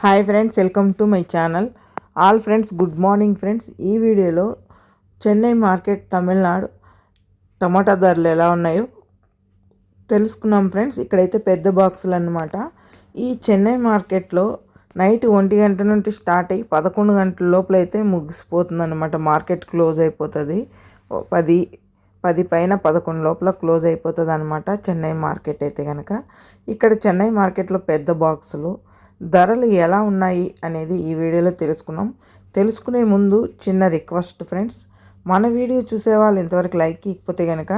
Hi friends welcome to my channel. All friends good morning friends. ఈ వీడియోలో Chennai market Tamil Nadu టమాటా ధరలు ఎలా ఉన్నాయో తెలుసుకున్నాం ఫ్రెండ్స్. ఇక్కడైతే పెద్ద బాక్సులు అనమాట ఈ చెన్నై మార్కెట్లో నైట్ ఒంటి గంట నుండి స్టార్ట్ అయ్యి పదకొండు గంటల లోపల అయితే ముగిసిపోతుంది అనమాట మార్కెట్ క్లోజ్ అయిపోతుంది. పది పది పైన పదకొండు లోపల క్లోజ్ అయిపోతుంది అనమాట చెన్నై మార్కెట్ అయితే కనుక ఇక్కడ చెన్నై మార్కెట్లో పెద్ద బాక్సులు ధరలు ఎలా ఉన్నాయి అనేది ఈ వీడియోలో తెలుసుకున్నాం. తెలుసుకునే ముందు చిన్న రిక్వెస్ట్ ఫ్రెండ్స్ మన వీడియో చూసే వాళ్ళు ఇంతవరకు లైక్ ఇకపోతే కనుక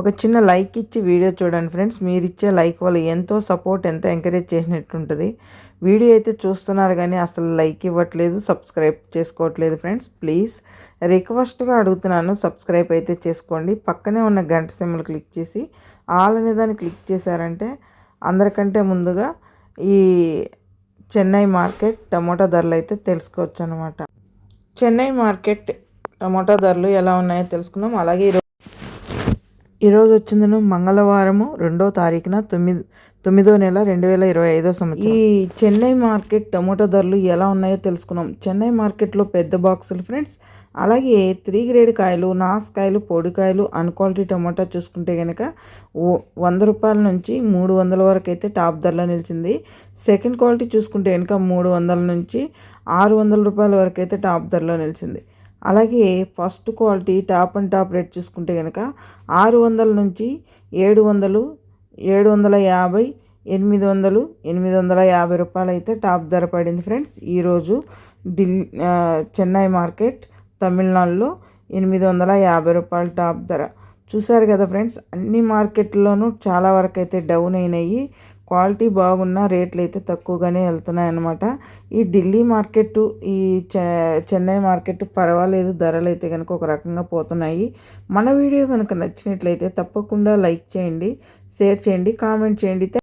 ఒక చిన్న లైక్ ఇచ్చి వీడియో చూడండి ఫ్రెండ్స్. మీరు ఇచ్చే లైక్ వల్ల ఎంతో సపోర్ట్ ఎంతో ఎంకరేజ్ చేసినట్టుంటుంది. వీడియో అయితే చూస్తున్నారు కానీ అసలు లైక్ ఇవ్వట్లేదు సబ్స్క్రైబ్ చేసుకోవట్లేదు ఫ్రెండ్స్. ప్లీజ్ రిక్వెస్ట్గా అడుగుతున్నాను సబ్స్క్రైబ్ అయితే చేసుకోండి. పక్కనే ఉన్న గంట సింబల్ క్లిక్ చేసి ఆల్ అనే దాన్ని క్లిక్ చేశారంటే అందరికంటే ముందుగా ఈ చెన్నై మార్కెట్ టమోటా ధరలు అయితే తెలుసుకోవచ్చు అనమాట చెన్నై మార్కెట్ టమోటా ధరలు ఎలా ఉన్నాయో తెలుసుకుందాం. అలాగే ఈరోజు ఈరోజు వచ్చిందను మంగళవారము రెండో తారీఖున తొమ్మిది తొమ్మిదో నెల రెండు వేల ఇరవై ఐదో సంవత్సరం. ఈ చెన్నై మార్కెట్ టమోటా ధరలు ఎలా ఉన్నాయో తెలుసుకున్నాం. చెన్నై మార్కెట్లో పెద్ద బాక్సులు ఫ్రెండ్స్. అలాగే త్రీ గ్రేడ్ కాయలు నాసుకాయలు పొడికాయలు అన్క్వాలిటీ టమోటా చూసుకుంటే కనుక వంద రూపాయల నుంచి మూడు వందల వరకు అయితే టాప్ ధరలో నిలిచింది. సెకండ్ క్వాలిటీ చూసుకుంటే కనుక మూడు వందల నుంచి ఆరు వందల రూపాయల వరకు అయితే టాప్ ధరలో నిలిచింది. అలాగే first quality top and top rate చూసుకుంటే కనుక ఆరు వందల నుంచి ఏడు వందలు ఏడు వందల యాభై ఎనిమిది వందలు ఎనిమిది వందల యాభై రూపాయలు అయితే టాప్ ధర పడింది ఫ్రెండ్స్. ఈరోజు ఢిల్ చెన్నై మార్కెట్ తమిళనాడులో ఎనిమిది వందల యాభై రూపాయలు టాప్ ధర. చూసారు కదా ఫ్రెండ్స్ అన్ని మార్కెట్లోనూ చాలా వరకు అయితే డౌన్ అయినాయి. క్వాలిటీ బాగున్న రేట్లు అయితే తక్కువగానే వెళ్తున్నాయి అన్నమాట ఈ ఢిల్లీ మార్కెట్ ఈ చెన్నై మార్కెట్ పర్వాలేదు ధరలు అయితే కనుక ఒక రకంగా పోతున్నాయి. మన వీడియో కనుక నచ్చినట్లయితే తప్పకుండా లైక్ చేయండి షేర్ చేయండి కామెంట్ చేయండి.